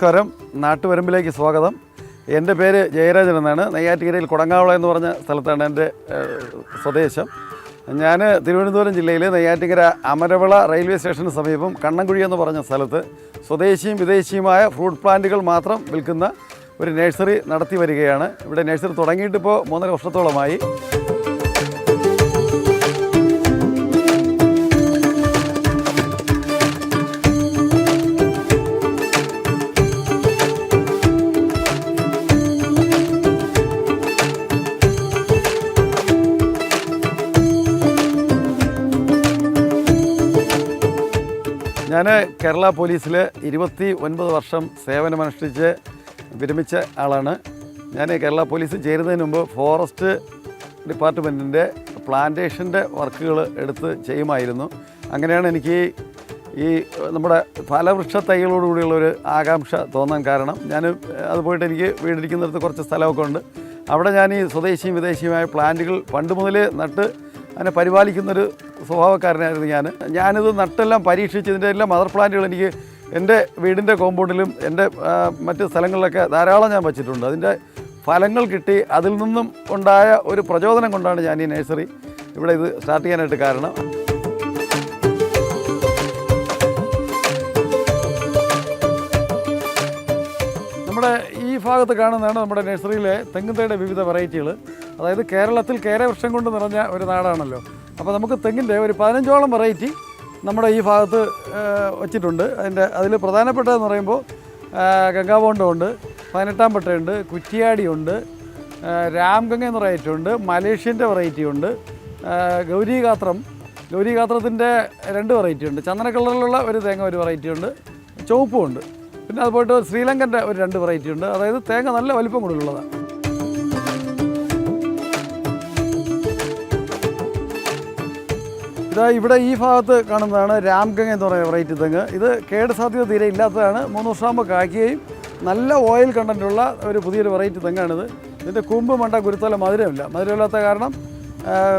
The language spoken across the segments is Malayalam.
നമസ്കാരം. നാട്ടുവരമ്പിലേക്ക് സ്വാഗതം. എന്റെ പേര് ജയരാജൻ എന്നാണ്. നെയ്യാറ്റിക്കരയിൽ കൊടങ്ങാവള എന്ന് പറഞ്ഞ സ്ഥലത്താണ് എന്റെ സ്വദേശം. ഞാൻ തിരുവനന്തപുരം ജില്ലയിൽ നെയ്യാറ്റിക്കര അമരവിള റെയിൽവേ സ്റ്റേഷന് സമീപം കണ്ണൻകുഴി എന്ന് പറഞ്ഞ സ്ഥലത്ത് സ്വദേശിയും വിദേശിയുമായ ഫ്രൂട്ട് പ്ലാന്റുകൾ മാത്രം വിൽക്കുന്ന ഒരു നഴ്സറി നടത്തി വരികയാണ്. ഇവിടെ നഴ്സറി തുടങ്ങിയിട്ടിപ്പോൾ മൂന്നര വർഷത്തോളമായി. ഞാൻ കേരള പോലീസിൽ ഇരുപത്തി ഒൻപത് വർഷം സേവനമനുഷ്ഠിച്ച് വിരമിച്ച ആളാണ്. ഞാൻ കേരള പോലീസ് ചേരുന്നതിന് മുമ്പ് ഫോറസ്റ്റ് ഡിപ്പാർട്ട്മെന്റിന്റെ പ്ലാന്റേഷന്റെ വർക്കുകൾ എടുത്ത് ചെയ്യുമായിരുന്നു. അങ്ങനെയാണ് എനിക്ക് ഈ നമ്മുടെ ഫലവൃക്ഷ തൈകളോടുകൂടിയുള്ള ഒരു ആകാംക്ഷ തോന്നാൻ കാരണം. ഞാൻ അത് പോയിട്ട് എനിക്ക് വീടിരിക്കുന്നിടത്ത് കുറച്ച് സ്ഥലമൊക്കെ ഉണ്ട്. അവിടെ ഞാൻ ഈ സ്വദേശിയും വിദേശിയുമായ പ്ലാന്റുകൾ പണ്ട് മുതലേ നട്ട് അതിനെ പരിപാലിക്കുന്നൊരു സ്വഭാവക്കാരനായിരുന്നു ഞാൻ. ഞാനിത് നട്ടെല്ലാം പരീക്ഷിച്ച് ഇതിന്റെ എല്ലാ മദർ പ്ലാന്റുകൾ എനിക്ക് എന്റെ വീടിന്റെ കോമ്പൗണ്ടിലും എന്റെ മറ്റ് സ്ഥലങ്ങളിലൊക്കെ ധാരാളം ഞാൻ വച്ചിട്ടുണ്ട്. അതിന്റെ ഫലങ്ങൾ കിട്ടി. അതിൽ നിന്നും ഉണ്ടായ ഒരു പ്രചോദനം കൊണ്ടാണ് ഞാൻ ഈ നഴ്സറി ഇവിടെ ഇത് സ്റ്റാർട്ട് ചെയ്യാനായിട്ട് കാരണം. ഭാഗത്ത് കാണുന്നതാണ് നമ്മുടെ നഴ്സറിയിലെ തെങ്ങിൻതൈയുടെ വിവിധ വെറൈറ്റികൾ. അതായത് കേരളത്തിൽ കേരവൃക്ഷം കൊണ്ട് നിറഞ്ഞ ഒരു നാടാണല്ലോ. അപ്പോൾ നമുക്ക് തെങ്ങിന്റെ ഒരു പതിനഞ്ചോളം വെറൈറ്റി നമ്മുടെ ഈ ഭാഗത്ത് വച്ചിട്ടുണ്ട്. അതിന്റെ അതിൽ പ്രധാനപ്പെട്ടതെന്ന് പറയുമ്പോൾ ഗംഗാബോണ്ടമുണ്ട് പതിനെട്ടാം പട്ടയുണ്ട് കുറ്റിയാടിയുണ്ട് രാംഗംഗ എന്ന വെറൈറ്റി ഉണ്ട് മലേഷ്യന്റെ വെറൈറ്റി ഉണ്ട് ഗൗരീഗാത്രം ഗൗരീഗാത്രത്തിന്റെ രണ്ട് വെറൈറ്റി ഉണ്ട് ചന്ദന കളറിലുള്ള ഒരു തേങ്ങ ഒരു വെറൈറ്റി ഉണ്ട് ചുവപ്പും ഉണ്ട് പിന്നെ അതുപോലെ ശ്രീലങ്കന്റെ ഒരു രണ്ട് വെറൈറ്റി ഉണ്ട്. അതായത് തേങ്ങ നല്ല വലിപ്പം കൂടുതലുള്ളതാണ്. ഇതാ ഇവിടെ ഈ ഭാഗത്ത് കാണുന്നതാണ് രാംഗംഗ എന്ന് പറയുന്ന വെറൈറ്റി തെങ്ങ്. ഇത് കേട് സാധ്യത തീരെ ഇല്ലാത്തതാണ്. മൂന്ന് വർഷമാകുമ്പോൾ കായ്ക്കുകയും നല്ല ഓയിൽ കണ്ടന്റുള്ള ഒരു പുതിയൊരു വെറൈറ്റി തെങ്ങാണിത് ഇതിന്റെ കൂമ്പ് മണ്ട കുരുത്തല മധുരമില്ല. മധുരമില്ലാത്ത കാരണം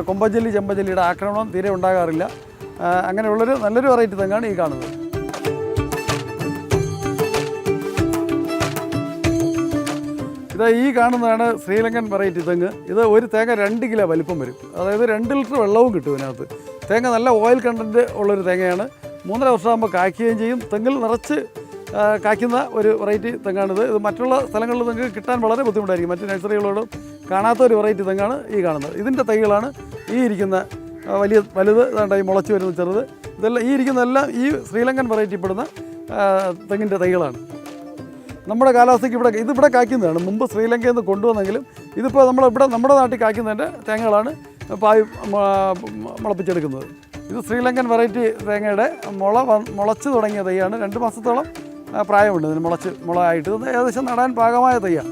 കൊമ്പഞ്ചല്ലി ചെമ്പഞ്ചല്ലിയുടെ ആക്രമണം തീരെ ഉണ്ടാകാറില്ല. അങ്ങനെയുള്ളൊരു നല്ലൊരു വെറൈറ്റി തെങ്ങാണ് ഈ കാണുന്നത്. ഇത് ഈ കാണുന്നതാണ് ശ്രീലങ്കൻ വെറൈറ്റി തെങ്ങ്. ഇത് ഒരു തേങ്ങ രണ്ട് കിലോ വലിപ്പം വരും. അതായത് രണ്ട് ലിറ്റർ വെള്ളവും കിട്ടും ഇതിനകത്ത്. തേങ്ങ നല്ല ഓയിൽ കണ്ടന്റ് ഉള്ളൊരു തേങ്ങയാണ്. മൂന്നര വർഷമാകുമ്പോൾ കായ്ക്കുകയും ചെയ്യും. തെങ്ങിൽ നിറച്ച് കായ്ക്കുന്ന ഒരു വെറൈറ്റി തെങ്ങാണിത്. ഇത് മറ്റുള്ള സ്ഥലങ്ങളിൽ നിങ്ങൾക്ക് കിട്ടാൻ വളരെ ബുദ്ധിമുട്ടായിരിക്കും. മറ്റ് നഴ്സറികളോടും കാണാത്ത ഒരു വെറൈറ്റി തെങ്ങാണ് ഈ കാണുന്നത്. ഇതിന്റെ തൈകളാണ് ഈ ഇരിക്കുന്ന വലിയ വലുത് ഇതാണ്ട് ഈ മുളച്ച് വരുന്ന ചെറുത്. ഇതെല്ലാം ഈ ഇരിക്കുന്നതെല്ലാം ഈ ശ്രീലങ്കൻ വെറൈറ്റി പെടുന്ന തെങ്ങിന്റെ തൈകളാണ്. നമ്മുടെ കാലാവസ്ഥയ്ക്ക് ഇവിടെ ഇത് ഇവിടെ കായ്ക്കുന്നതാണ്. മുമ്പ് ശ്രീലങ്കയിൽ നിന്ന് കൊണ്ടുവന്നെങ്കിലും ഇതിപ്പോൾ നമ്മൾ ഇവിടെ നമ്മുടെ നാട്ടിൽ കായ്ക്കുന്നതിന്റെ തേങ്ങകളാണ് പായ് മുളപ്പിച്ചെടുക്കുന്നത്. ഇത് ശ്രീലങ്കൻ വെറൈറ്റി തേങ്ങയുടെ മുള മുളച്ച് തുടങ്ങിയ തൈയാണ്. രണ്ട് മാസത്തോളം പ്രായമുണ്ട്. ഇതിന് മുളച്ച് മുള ആയിട്ട്. ഇത് ഏകദേശം നടാൻ പാകമായ തൈയാണ്.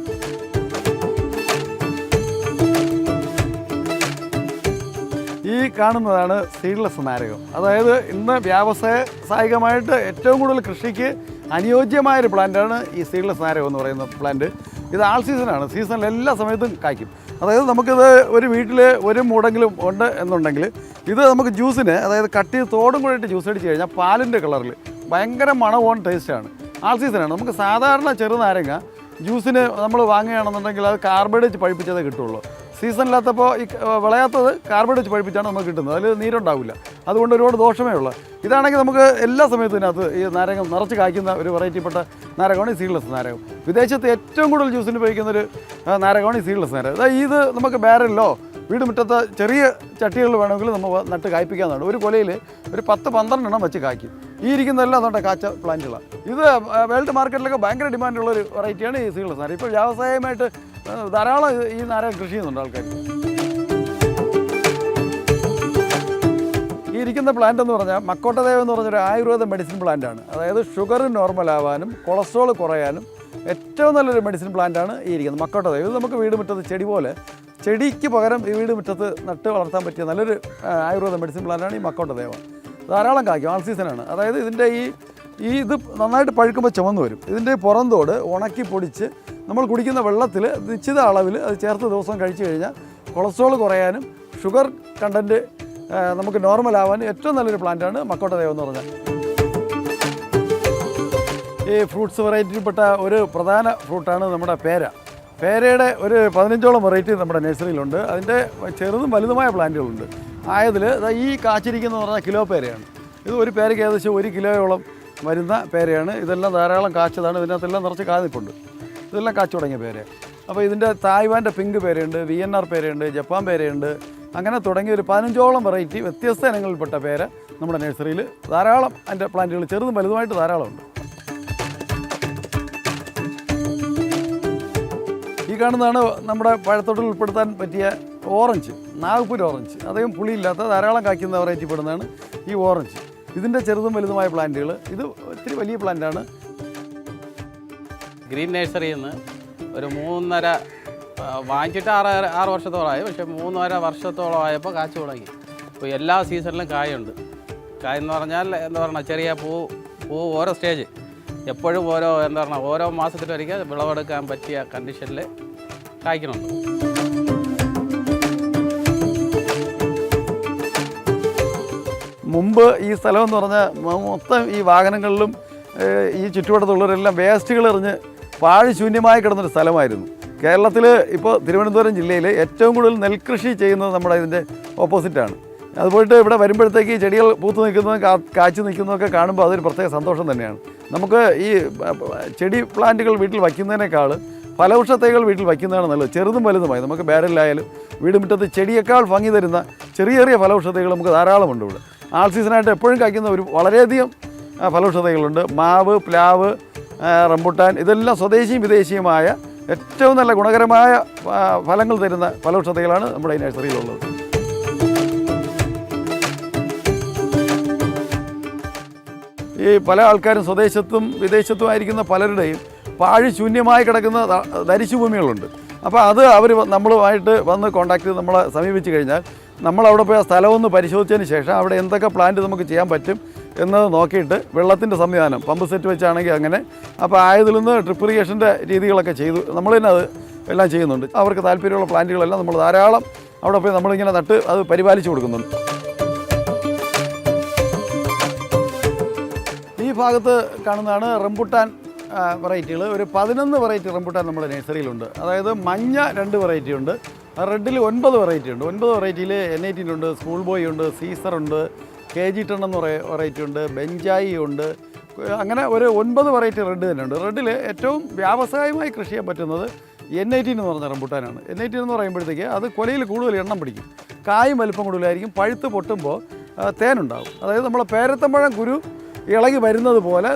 ഈ കാണുന്നതാണ് സീഡ്ലെസ് നാരകം അതായത് ഇന്ന് വ്യാവസായികമായിട്ട് ഏറ്റവും കൂടുതൽ കൃഷിക്ക് അനുയോജ്യമായൊരു പ്ലാന്റാണ് ഈ സീഡ്ലെസ് നാരകം എന്ന് പറയുന്ന പ്ലാന്റ്. ഇത് ആൾ സീസണാണ് സീസണിൽ എല്ലാ സമയത്തും കായ്ക്കും. അതായത് നമുക്കിത് ഒരു വീട്ടിൽ ഒരു മൂടെങ്കിലും ഉണ്ട് എന്നുണ്ടെങ്കിൽ ഇത് നമുക്ക് ജ്യൂസിന് അതായത് കട്ടി തോടും കൂടെ ജ്യൂസ് അടിച്ച് കഴിഞ്ഞാൽ പാലിന്റെ കളറിൽ ഭയങ്കര മണവും ടേസ്റ്റാണ് ആൾ സീസണാണ് നമുക്ക് സാധാരണ ചെറുനാരങ്ങ ജ്യൂസിന് നമ്മൾ വാങ്ങുകയാണെന്നുണ്ടെങ്കിൽ അത് കാർബൈഡ് വെച്ച് പഴിപ്പിച്ചതേ കിട്ടുള്ളൂ. സീസണില്ലാത്തപ്പോൾ ഈ വിളയാത്തത് കാർബൈഡ് വെച്ച് പഴിപ്പിച്ചാണ് നമുക്ക് കിട്ടുന്നത്. അതിൽ നീരുണ്ടാവില്ല. അതുകൊണ്ട് ഒരുപാട് ദോഷമേ ഉള്ളൂ. ഇതാണെങ്കിൽ നമുക്ക് എല്ലാ സമയത്തും ഇതിനകത്ത് ഈ നാരകം നിറച്ച് കായ്ക്കുന്ന ഒരു വെറൈറ്റിപ്പെട്ട നാരകമാണ് ഈ സീഡ്ലെസ് നാരകം വിദേശത്ത് ഏറ്റവും കൂടുതൽ ജ്യൂസിന് ഉപയോഗിക്കുന്ന ഒരു നാരകമാണ് ഈ സീഡ്ലെസ് നാരകം അതായത് ഇത് നമുക്ക് ബാരലിലോ വീട് മുറ്റത്തെ ചെറിയ ചട്ടികളിൽ വേണമെങ്കിൽ നമ്മൾ നട്ട് കായ്പ്പിക്കാവുന്നതാണ്. ഒരു കൊലയിൽ ഒരു പത്ത് പന്ത്രണ്ടെണ്ണം വെച്ച് കായ്ക്കും. ഈ ഇരിക്കുന്നതെല്ലാം അതുകൊണ്ട് കാച്ച പ്ലാന്റുകളാണ് ഇത് വേൾഡ് മാർക്കറ്റിലൊക്കെ ഭയങ്കര ഡിമാൻഡുള്ള ഒരു വെറൈറ്റിയാണ് ഈ സീഡ്ലെസ് നാരകം ഇപ്പോൾ വ്യാവസായികമായിട്ട് ധാരാളം ഈ നാരകം കൃഷി ചെയ്യുന്നുണ്ട് ആൾക്കാർ ഈ ഇരിക്കുന്ന പ്ലാന്റ് എന്ന് പറഞ്ഞാൽ മക്കോട്ടദേവ് എന്ന് പറഞ്ഞൊരു ആയുർവേദ മെഡിസിൻ പ്ലാന്റാണ് അതായത് ഷുഗർ നോർമൽ ആവാനും കൊളസ്ട്രോൾ കുറയാനും ഏറ്റവും നല്ലൊരു മെഡിസിൻ പ്ലാന്റ് ആണ് ഈ ഇരിക്കുന്നത് മക്കോട്ടദേവ് ഇത് നമുക്ക് വീട് മുറ്റത്ത് ചെടി പോലെ ചെടിക്ക് പകരം ഈ വീട് മുറ്റത്ത് നട്ട് വളർത്താൻ പറ്റിയ നല്ലൊരു ആയുർവേദ മെഡിസിൻ പ്ലാന്റാണ് ഈ മക്കോട്ടദേവ ധാരാളം കായ്ക്കും ആൾ സീസണാണ് അതായത് ഇതിന്റെ ഈ ഈ ഇത് നന്നായിട്ട് പഴുക്കുമ്പോൾ ചുമന്ന് വരും. ഇതിന്റെ പുറന്തോട് ഉണക്കി പൊടിച്ച് നമ്മൾ കുടിക്കുന്ന വെള്ളത്തിൽ നിശ്ചിത അളവിൽ അത് ചേർത്ത് ദിവസം കഴിച്ചു കഴിഞ്ഞാൽ കൊളസ്ട്രോൾ കുറയാനും ഷുഗർ കണ്ടന്റ് നമുക്ക് നോർമൽ ആവാനും ഏറ്റവും നല്ലൊരു പ്ലാന്റാണ് മക്കോട്ട ദേവം എന്ന് പറഞ്ഞാൽ. ഈ ഫ്രൂട്ട്സ് വെറൈറ്റിയിൽപ്പെട്ട ഒരു പ്രധാന ഫ്രൂട്ടാണ് നമ്മുടെ പേര. പേരയുടെ ഒരു പതിനഞ്ചോളം വെറൈറ്റി നമ്മുടെ നഴ്സറിയിലുണ്ട് അതിന്റെ ചെറുതും വലുതുമായ പ്ലാന്റുകളുണ്ട് ആയതിൽ ഈ കാച്ചിരിക്കുന്ന പറഞ്ഞാൽ കിലോ പേരയാണ്. ഇത് ഒരു പേരയ്ക്ക് ഏകദേശം ഒരു കിലോയോളം വരുന്ന പേരയാണ്. ഇതെല്ലാം ധാരാളം കാച്ചതാണ്. ഇതിനകത്തെല്ലാം നിറച്ച് കാതിപ്പുണ്ട് ഇതെല്ലാം കാച്ചു തുടങ്ങിയ പേര്. അപ്പോൾ ഇതിന്റെ തായ്വാന്റെ പിങ്ക് പേരയുണ്ട് വി എൻ ആർ പേരയുണ്ട് ജപ്പാൻ പേരയുണ്ട് അങ്ങനെ തുടങ്ങിയ ഒരു പതിനഞ്ചോളം വെറൈറ്റി വ്യത്യസ്ത ഇനങ്ങളിൽപ്പെട്ട പേര് നമ്മുടെ നഴ്സറിയിൽ ധാരാളം അതിന്റെ പ്ലാന്റുകൾ ചെറുതും വലുതുമായിട്ട് ധാരാളമുണ്ട്. ഈ കാണുന്നതാണ് നമ്മുടെ പഴത്തോട്ടിൽ ഉൾപ്പെടുത്താൻ പറ്റിയ ഓറഞ്ച്. നാഗ്പൂർ ഓറഞ്ച്. അദ്ദേഹം പുളിയില്ലാത്ത ധാരാളം കായ്ക്കുന്ന വെറൈറ്റി പെടുന്നതാണ് ഈ ഓറഞ്ച്. ഇതിന്റെ ചെറുതും വലുതുമായ പ്ലാന്റുകൾ ഇത് ഒത്തിരി വലിയ പ്ലാന്റാണ്. ഗ്രീൻ നഴ്സറിയിൽ നിന്ന് ഒരു മൂന്നര വാങ്ങിച്ചിട്ട് ആറ് ആറ് വർഷത്തോളമായി. പക്ഷേ മൂന്നര വർഷത്തോളം ആയപ്പോൾ കാച്ചു തുടങ്ങി. ഇപ്പോൾ എല്ലാ സീസണിലും കായുണ്ട്. കായ എന്ന് പറഞ്ഞാൽ എന്താ പറയുക ചെറിയ പൂ പൂ ഓരോ സ്റ്റേജ് എപ്പോഴും ഓരോ എന്താ പറയുക ഓരോ മാസത്തിലൊരിക്കൽ വിളവെടുക്കാൻ പറ്റിയ കണ്ടീഷനിൽ കായ്ക്കുന്നുണ്ട്. മുമ്പ് ഈ സ്ഥലം എന്ന് പറഞ്ഞാൽ മൊത്തം ഈ വാഹനങ്ങളിലും ഈ ചുറ്റുവട്ടത്തുള്ളവരെല്ലാം വേസ്റ്റുകൾ എറിഞ്ഞ് പാഴ്ശൂന്യമായി കിടന്നൊരു സ്ഥലമായിരുന്നു. കേരളത്തിൽ ഇപ്പോൾ തിരുവനന്തപുരം ജില്ലയിൽ ഏറ്റവും കൂടുതൽ നെൽകൃഷി ചെയ്യുന്നത് നമ്മുടെ ഇതിന്റെ ഓപ്പോസിറ്റാണ്. അതുപോലെ പോയിട്ട് ഇവിടെ വരുമ്പോഴത്തേക്ക് ഈ ചെടികൾ പൂത്ത് നിൽക്കുന്നതും കാ കാച്ചു നിൽക്കുന്നതൊക്കെ കാണുമ്പോൾ അതൊരു പ്രത്യേക സന്തോഷം തന്നെയാണ്. നമുക്ക് ഈ ചെടി പ്ലാന്റുകൾ വീട്ടിൽ വയ്ക്കുന്നതിനേക്കാൾ ഫലവൃക്ഷ തൈകൾ വീട്ടിൽ വയ്ക്കുന്നതാണ് നല്ലത്. ചെറുതും വലുതുമായി. നമുക്ക് ബാരലിലായാലും വീട് മുറ്റത്ത് ചെടിയേക്കാൾ ഭംഗി തരുന്ന ചെറിയ ചെറിയ ഫലവൃക്ഷ തൈകൾ നമുക്ക് ധാരാളമുണ്ട് ഇവിടെ. ആൾ സീസണായിട്ട് എപ്പോഴും കഴിക്കുന്ന ഒരു വളരെയധികം ഫലവൃക്ഷ തൈകളുണ്ട് മാവ് പ്ലാവ് റംബുട്ടാൻ ഇതെല്ലാം സ്വദേശിയും വിദേശിയുമായ ഏറ്റവും നല്ല ഗുണകരമായ ഫലങ്ങൾ തരുന്ന ഫലവൃക്ഷ തൈകളാണ് നമ്മുടെ ഈ നഴ്സറിയിലുള്ളത്. ഈ പല ആൾക്കാരും സ്വദേശത്തും വിദേശത്തുമായിരിക്കുന്ന പലരുടെയും പാഴ് ശൂന്യമായി കിടക്കുന്ന ത- ധരിച്ചു ഭൂമികളുണ്ട് അപ്പോൾ അത് അവർ നമ്മളുമായിട്ട് വന്ന് കോൺടാക്ട് ചെയ്ത് നമ്മളെ സമീപിച്ച് കഴിഞ്ഞാൽ നമ്മളവിടെ പോയി ആ സ്ഥലമൊന്ന് പരിശോധിച്ചതിന് ശേഷം അവിടെ എന്തൊക്കെ പ്ലാന്റ് നമുക്ക് ചെയ്യാൻ പറ്റും എന്നത് നോക്കിയിട്ട് വെള്ളത്തിന്റെ സംവിധാനം പമ്പ് സെറ്റ് വെച്ചാണെങ്കിൽ അങ്ങനെ. അപ്പോൾ ആയതിൽ നിന്ന് ട്രിപ്പ് ഇറിഗേഷന്റെ രീതികളൊക്കെ ചെയ്തു. നമ്മൾ തന്നെ അത് എല്ലാം ചെയ്യുന്നുണ്ട്. അവർക്ക് താല്പര്യമുള്ള പ്ലാന്റുകളെല്ലാം നമ്മൾ ധാരാളം അവിടെ പോയി നമ്മളിങ്ങനെ നട്ട് അത് പരിപാലിച്ചു കൊടുക്കുന്നുണ്ട്. ഈ ഭാഗത്ത് കാണുന്നതാണ് റംബുട്ടാൻ വെറൈറ്റികൾ ഒരു പതിനൊന്ന് വെറൈറ്റി റംബുട്ടാൻ നമ്മുടെ നഴ്സറിയിലുണ്ട്. അതായത് മഞ്ഞ രണ്ട് വെറൈറ്റി ഉണ്ട്. റെഡിൽ ഒൻപത് വെറൈറ്റി ഉണ്ട്. ഒൻപത് വെറൈറ്റിയിൽ എൻ എയ്റ്റീൻ ഉണ്ട് സ്കൂൾ ബോയ് ഉണ്ട് സീസർ ഉണ്ട് കെ ജി ടെൺ എന്ന് പറയുന്ന വെറൈറ്റി ഉണ്ട് ബെഞ്ചായി ഉണ്ട്. അങ്ങനെ ഒരു ഒൻപത് വെറൈറ്റി റെഡ് തന്നെ ഉണ്ട്. റെഡിൽ ഏറ്റവും വ്യാവസായികമായി കൃഷി ചെയ്യാൻ പറ്റുന്നത് എൻ എയ്റ്റീൻ എന്ന് പറഞ്ഞ റംബുട്ടാനാണ്. എൻ എയ്റ്റീൻ എന്ന് പറയുമ്പോഴത്തേക്ക് അത് കൊലയിൽ കൂടുതൽ എണ്ണം പിടിക്കും. കായും വലിപ്പം കൂടുതലായിരിക്കും. പഴുത്ത് പൊട്ടുമ്പോൾ തേനുണ്ടാവും അതായത് നമ്മളെ പേരത്തമ്പഴം കുരു ഇളകി വരുന്നത് പോലെ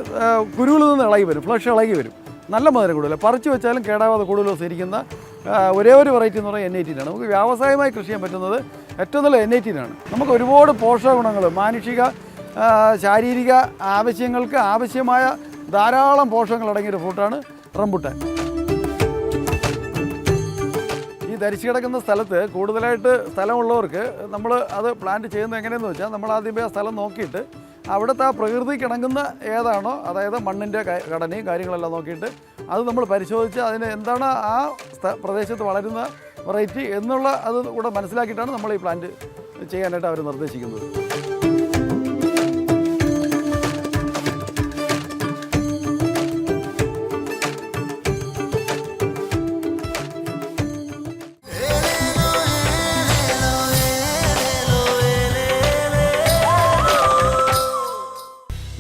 കുരുവിൽ നിന്ന് ഇളകി വരും. ഫ്ലഷ് ഇളകി വരും. നല്ല മധുരം കൂടുതൽ പറിച്ചു വെച്ചാലും കേടാവാതെ കൂടുതൽ ദിവസം ഒരേ ഒരു വെറൈറ്റി എന്ന് പറയുന്നത് എൻ എയ്റ്റീനാണ് നമുക്ക് വ്യാവസായികമായി കൃഷി ചെയ്യാൻ പറ്റുന്നത് ഏറ്റവും നല്ല എൻ എയ്റ്റീനാണ് നമുക്ക് ഒരുപാട് പോഷക ഗുണങ്ങൾ മാനുഷിക ശാരീരിക ആവശ്യങ്ങൾക്ക് ആവശ്യമായ ധാരാളം പോഷകങ്ങൾ അടങ്ങിയൊരു ഫ്രൂട്ടാണ് റംബുട്ടാൻ. ഈ ധരിച്ചു കിടക്കുന്ന സ്ഥലത്ത് കൂടുതലായിട്ട് സ്ഥലമുള്ളവർക്ക് നമ്മൾ അത് പ്ലാന്റ് ചെയ്യുന്നത് എങ്ങനെയെന്ന് വെച്ചാൽ നമ്മൾ ആദ്യമേ ആ സ്ഥലം നോക്കിയിട്ട് അവിടുത്തെ ആ പ്രകൃതി കിണങ്ങുന്ന ഏതാണോ അതായത് മണ്ണിന്റെ ഘടനയും കാര്യങ്ങളെല്ലാം നോക്കിയിട്ട് അത് നമ്മൾ പരിശോധിച്ച് അതിന് എന്താണ് ആ പ്രദേശത്ത് വളരുന്ന വെറൈറ്റി എന്നുള്ള അത് കൂടെ മനസ്സിലാക്കിയിട്ടാണ് നമ്മൾ ഈ പ്ലാന്റ് ചെയ്യാനായിട്ട് അവർ നിർദ്ദേശിക്കുന്നത്.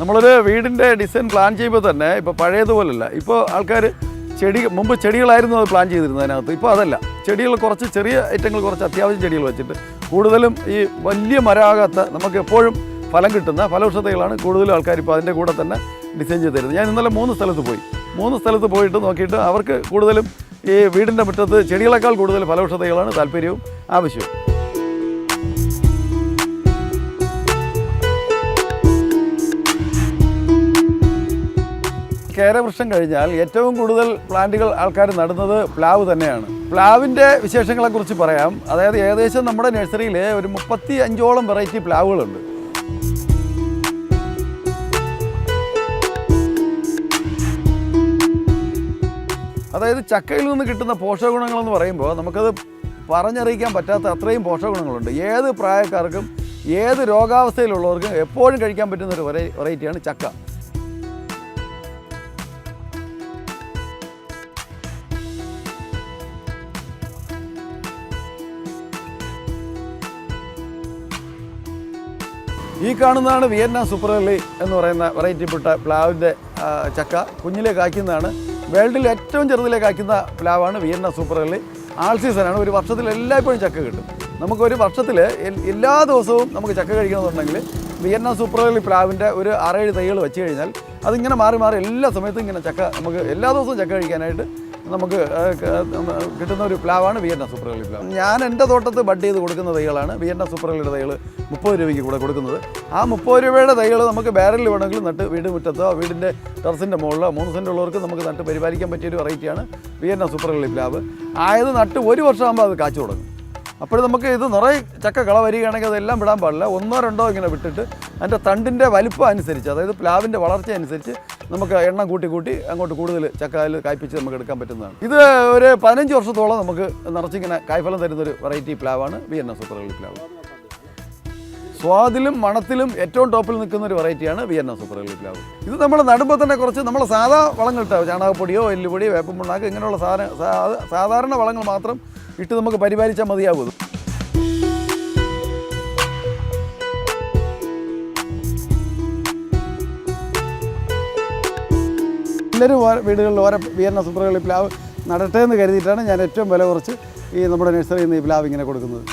നമ്മളൊരു വീടിന്റെ ഡിസൈൻ പ്ലാൻ ചെയ്യുമ്പോൾ തന്നെ ഇപ്പോൾ പഴയതുപോലല്ല. ഇപ്പോൾ ആൾക്കാർ ചെടി മുമ്പ് ചെടികളായിരുന്നു അത് പ്ലാൻ ചെയ്തിരുന്നത് അതിനകത്ത്. ഇപ്പോൾ അതല്ല. ചെടികൾ കുറച്ച് ചെറിയ ഐറ്റങ്ങൾ കുറച്ച് അത്യാവശ്യം ചെടികൾ വെച്ചിട്ട് കൂടുതലും ഈ വലിയ മരമാകാത്ത നമുക്ക് എപ്പോഴും ഫലം കിട്ടുന്ന ഫലവൃക്ഷതകളാണ് കൂടുതലും ആൾക്കാർ ഇപ്പോൾ അതിന്റെ കൂടെ തന്നെ ഡിസൈൻ ചെയ്ത് തരുന്നത്. ഞാൻ ഇന്നലെ മൂന്ന് സ്ഥലത്ത് പോയി. മൂന്ന് സ്ഥലത്ത് പോയിട്ട് നോക്കിയിട്ട് അവർക്ക് കൂടുതലും ഈ വീടിന്റെ മുറ്റത്ത് ചെടികളെക്കാൾ കൂടുതൽ ഫലവൃക്ഷതകളാണ് താല്പര്യവും ആവശ്യവും. കേരവൃക്ഷം കഴിഞ്ഞാൽ ഏറ്റവും കൂടുതൽ പ്ലാന്റുകൾ ആൾക്കാർ നടുന്നത് പ്ലാവ് തന്നെയാണ്. പ്ലാവിന്റെ വിശേഷങ്ങളെക്കുറിച്ച് പറയാം. അതായത് ഏകദേശം നമ്മുടെ നഴ്സറിയിൽ ഒരു മുപ്പത്തി അഞ്ചോളം വെറൈറ്റി പ്ലാവുകളുണ്ട്. അതായത് ചക്കയിൽ നിന്ന് കിട്ടുന്ന പോഷകഗുണങ്ങളെന്ന് പറയുമ്പോൾ നമുക്കത് പറഞ്ഞറിയിക്കാൻ പറ്റാത്ത അത്രയും പോഷകഗുണങ്ങളുണ്ട്. ഏത് പ്രായക്കാർക്കും ഏത് രോഗാവസ്ഥയിലുള്ളവർക്കും എപ്പോഴും കഴിക്കാൻ പറ്റുന്ന ഒരു വെറൈ വെറൈറ്റിയാണ് ചക്ക. ഈ കാണുന്നതാണ് വിയറ്റ്നാം സൂപ്പർ എർലി എന്ന് പറയുന്ന വെറൈറ്റിപ്പെട്ട പ്ലാവിന്റെ ചക്ക. കുഞ്ഞിലെ കായ്ക്കുന്നതാണ്. വേൾഡിൽ ഏറ്റവും ചെറുതിലെ കായ്ക്കുന്ന പ്ലാവാണ് വിയറ്റ്നാം സൂപ്പർ എർലി ആൾ സീസണാണ്. ഒരു വർഷത്തിൽ എല്ലായ്പ്പോഴും ചക്ക കിട്ടും. നമുക്കൊരു വർഷത്തിൽ എല്ലാ ദിവസവും നമുക്ക് ചക്ക കഴിക്കണമെന്നുണ്ടെങ്കിൽ വിയറ്റ്നാം സൂപ്പർ എർലി പ്ലാവിന്റെ ഒരു ആറേഴ് തൈകൾ വെച്ച് കഴിഞ്ഞാൽ അതിങ്ങനെ മാറി മാറി എല്ലാ സമയത്തും ഇങ്ങനെ ചക്ക നമുക്ക് എല്ലാ ദിവസവും ചക്ക കഴിക്കാനായിട്ട് നമുക്ക് കിട്ടുന്ന ഒരു പ്ലാവാണ് വിയറ്റ്നാം സൂപ്പർ കളി പ്ലാവ്. ഞാൻ എന്റെ തോട്ടത്ത് ബഡ് ചെയ്ത് കൊടുക്കുന്ന തൈകളാണ് വിയറ്റ്നാം സൂപ്പർ കളിയുടെ തൈകൾ മുപ്പത് രൂപയ്ക്ക് കൂടെ കൊടുക്കുന്നത്. ആ മുപ്പത് രൂപയുടെ തൈകൾ നമുക്ക് ബാരലിൽ വേണമെങ്കിൽ നട്ട് വീട് മുറ്റത്തോ വീടിന്റെ ടെറസിന്റെ മുകളിലോ മൂന്ന് സെന്റ് ഉള്ളവർക്ക് നമുക്ക് നട്ട് പരിപാലിക്കാൻ പറ്റിയൊരു വെറൈറ്റിയാണ് വിയറ്റ്നാം സൂപ്പർ കളി പ്ലാവ്. ആയത് നട്ട് ഒരു വർഷമാകുമ്പോൾ അത് കാച്ചു തുടങ്ങും. അപ്പോൾ നമുക്ക് ഇത് നിറയെ ചക്ക കള വരികയാണെങ്കിൽ അതെല്ലാം വിടാൻ പാടില്ല. ഒന്നോ രണ്ടോ ഇങ്ങനെ വിട്ടിട്ട് അതിന്റെ തണ്ടിന്റെ വലിപ്പം അനുസരിച്ച് അതായത് പ്ലാവിന്റെ വളർച്ച അനുസരിച്ച് നമുക്ക് എണ്ണം കൂട്ടി കൂട്ടി അങ്ങോട്ട് കൂടുതൽ ചക്ക അതിൽ കായ്പ്പിച്ച് നമുക്ക് എടുക്കാൻ പറ്റുന്നതാണ്. ഇത് ഒരു പതിനഞ്ച് വർഷത്തോളം നമുക്ക് നിറച്ചിങ്ങനെ കായ്ഫലം തരുന്നൊരു variety പ്ലാവാണ് V N S super early പ്ലാവ്. സ്വാദിലും മണത്തിലും ഏറ്റവും ടോപ്പിൽ നിൽക്കുന്ന ഒരു വെറൈറ്റിയാണ് V N S super early പ്ലാവ്. ഇത് നമ്മൾ നടുമ്പോൾ തന്നെ കുറച്ച് നമ്മൾ സാധാ വളങ്ങൾ ഇട്ടാവും ചാണകപ്പൊടിയോ എല്ലുപൊടിയോ വേപ്പമുണ്ടാക്ക് ഇങ്ങനെയുള്ള സാധന സാധാരണ വളങ്ങൾ മാത്രം ഇട്ട് നമുക്ക് പരിപാലിച്ചാൽ മതിയാവും എല്ലാവരും വീടുകളിൽ ഓരോ വിയന്ന സൂപ്പറുകളിൽ പ്ലാവ് നടട്ടെ എന്ന് കരുതിയിട്ടാണ് ഞാൻ ഏറ്റവും വില കുറച്ച് ഈ നമ്മുടെ നഴ്സറിയിൽ നിന്ന് ഈ പ്ലാവ് ഇങ്ങനെ കൊടുക്കുന്നത്.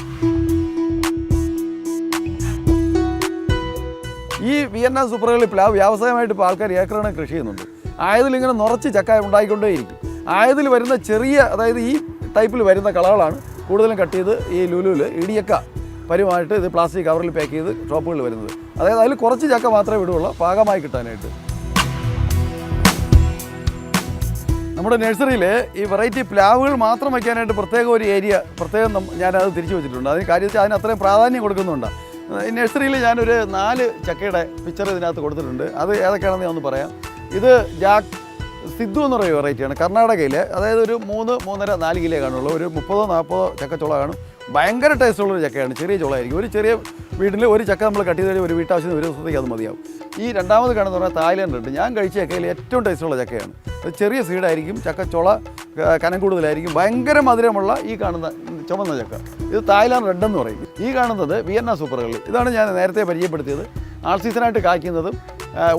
ഈ വിയന്ന സൂപ്പറുകളിൽ പ്ലാവ് വ്യാവസായമായിട്ട് ഇപ്പോൾ ആൾക്കാർ ഏക്കറാണ് കൃഷി ചെയ്യുന്നുണ്ട്. ആയതിൽ ഇങ്ങനെ നിറച്ച് ചക്ക ഉണ്ടായിക്കൊണ്ടേയിരിക്കും. ആയതിൽ വരുന്ന ചെറിയ അതായത് ഈ ടൈപ്പിൽ വരുന്ന കളകളാണ് കൂടുതലും കട്ട് ചെയ്ത് ഈ ലുലുവിൽ ഇടിയക്ക പരുമായിട്ട് ഇത് പ്ലാസ്റ്റിക് കവറിൽ പാക്ക് ചെയ്ത് ഷോപ്പുകളിൽ വരുന്നത്. അതായത് അതിൽ കുറച്ച് ചക്ക മാത്രമേ വിടുള്ളൂ പാകമായി കിട്ടാനായിട്ട്. നമ്മുടെ നഴ്സറിയിൽ ഈ വെറൈറ്റി പ്ലാവുകൾ മാത്രം വയ്ക്കാനായിട്ട് പ്രത്യേക ഒരു ഏരിയ പ്രത്യേകം ഞാനത് തിരിച്ചു വെച്ചിട്ടുണ്ട്. അതിന് കാര്യം വെച്ചാൽ അതിന് അത്രയും പ്രാധാന്യം കൊടുക്കുന്നുണ്ട്. ഈ നഴ്സറിയിൽ ഞാനൊരു നാല് ചക്കയുടെ പിക്ചർ ഇതിനകത്ത് കൊടുത്തിട്ടുണ്ട്. അത് ഏതൊക്കെയാണെന്ന് ഞാൻ ഒന്ന് പറയാം. ഇത് ജാക്ക് സിദ്ധു എന്ന് പറയുന്ന വെറൈറ്റിയാണ് കർണാടകയിലെ അതായത് ഒരു മൂന്ന് മൂന്നര നാല് കിലോ കാണുള്ളൂ. ഒരു മുപ്പതോ നാൽപ്പതോ ചക്കച്ചുള ചുള കാണും ഭയങ്കര ടേസ്റ്റുള്ളൊരു ചക്കയാണ്. ചെറിയ ചുളയായിരിക്കും ഒരു ചെറിയ വീട്ടിൽ ഒരു ചക്ക നമ്മൾ കട്ട് ചെയ്ത് ഒരു വീട്ടാവശ്യത്തിന് ഒരു ദിവസത്തേക്ക് അത് മതിയാവും. ഈ രണ്ടാമത് കാണുന്ന പറഞ്ഞാൽ തായ്ലൻഡ് ഉണ്ട്. ഞാൻ കഴിച്ച ചക്കയിൽ ഏറ്റവും ടേസ്റ്റുള്ള ചക്കയാണ്. അത് ചെറിയ സീഡായിരിക്കും ചക്ക ചുള കനം കൂടുതലായിരിക്കും. ഭയങ്കര മധുരമുള്ള ഈ കാണുന്ന ചുമന്ന ചക്ക. ഇത് തായ്ലാൻഡ് റെഡ് എന്ന് പറയും. ഈ കാണുന്നത് വിയന്ന സൂപ്പറുകൾ ഇതാണ് ഞാൻ നേരത്തെ പരിചയപ്പെടുത്തിയത്. ആൾ സീസണായിട്ട് കായ്ക്കുന്നതും